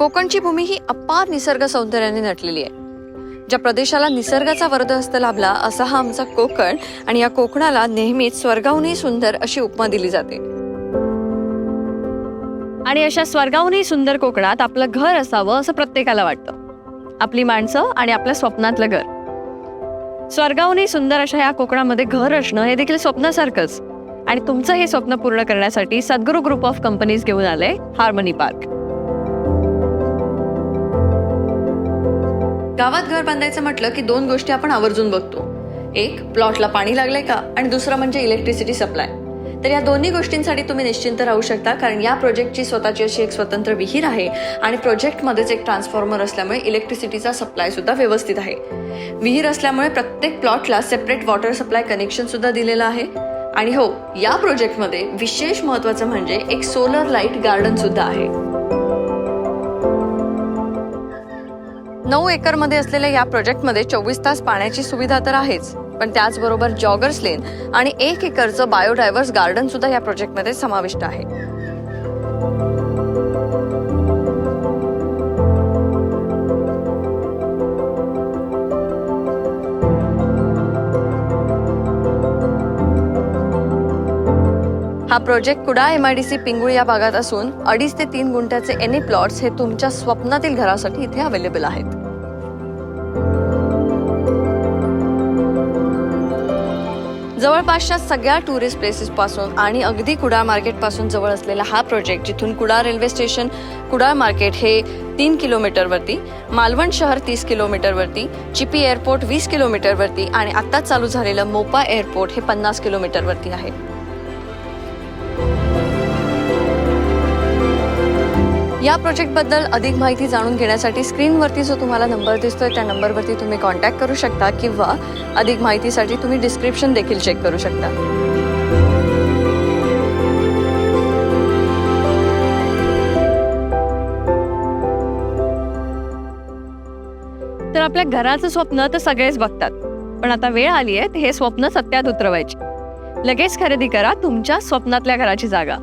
कोकणची भूमी ही अपार निसर्ग सौंदर्याने नटलेली आहे. ज्या प्रदेशाला निसर्गाचा वरदहस्त लाभला असा हा आमचा कोकण आणि या कोकणाला नेहमीच स्वर्गाहूनही सुंदर अशी उपमा दिली जाते. आणि अशा स्वर्गाहूनही सुंदर कोकणात आपलं घर असावं असं प्रत्येकाला वाटतं. आपली माणसं आणि आपल्या स्वप्नातलं घर. स्वर्गाहूनही सुंदर अशा या कोकणामध्ये घर असणं हे देखील स्वप्नासारखंच. आणि तुमचं हे स्वप्न पूर्ण करण्यासाठी सद्गुरू ग्रुप ऑफ कंपनीज घेऊन आले हार्मनी पार्क. गावात घर बांधायचं म्हटलं की दोन गोष्टी आपण आवर्जून बघतो. एक प्लॉटला पाणी लागलंय का? आणि दुसरं म्हणजे इलेक्ट्रिसिटी सप्लाय तर या दोन्ही गोष्टींसाठी तुम्ही निश्चिंत राहू शकता कारण या प्रोजेक्टची स्वतःची अशी एक स्वतंत्र विहीर आहे आणि प्रोजेक्टमध्येच एक ट्रान्सफॉर्मर असल्यामुळे इलेक्ट्रिसिटीचा सप्लाय सुद्धा व्यवस्थित आहे. विहीर असल्यामुळे प्रत्येक प्लॉटला सेपरेट वॉटर सप्लाय कनेक्शन सुद्धा दिलेलं आहे. आणि हो या प्रोजेक्टमध्ये विशेष महत्वाचं म्हणजे एक सोलर लाइट गार्डन सुद्धा आहे. नऊ एकरमध्ये असलेल्या या प्रोजेक्टमध्ये चोवीस तास पाण्याची सुविधा तर आहेच पण त्याचबरोबर जॉगर्स लेन आणि एक एकरचं बायोडायव्हर्स गार्डन सुद्धा या प्रोजेक्टमध्ये समाविष्ट आहे. हा project Kuda M I D C Pingul या भागात असून अडीच ते तीन गुंठ्याचे एनी प्लॉट्स हे तुमच्या स्वप्नातील घरासाठी इथे अवेलेबल आहेत. जवळपासच्या सगळ्या टुरिस्ट प्लेसेसपासून आणि अगदी कुडाळ मार्केटपासून जवळ असलेला हा प्रोजेक्ट जिथून Kudal railway station Kudal market हे तीन किलोमीटरवरती मालवण शहर तीस किलोमीटरवरती चिपी एअरपोर्ट वीस किलोमीटरवरती आणि आत्ताच चालू झालेलं मोपा एअरपोर्ट हे पन्नास किलोमीटरवरती आहे. या प्रोजेक्टबद्दल अधिक माहिती जाणून घेण्यासाठी स्क्रीनवरती जो तुम्हाला नंबर दिसतोय त्या नंबरवरती तुम्ही कॉन्टॅक्ट करू शकता किंवा अधिक माहितीसाठी तुम्ही डिस्क्रिप्शन देखील चेक करू शकता. तर आपल्या घराचं स्वप्न तर सगळेच बघतात. पण आता वेळ आली आहे हे स्वप्न सत्यात उतरवायची. लगेच खरेदी करा तुमच्या स्वप्नातल्या घराची जागा.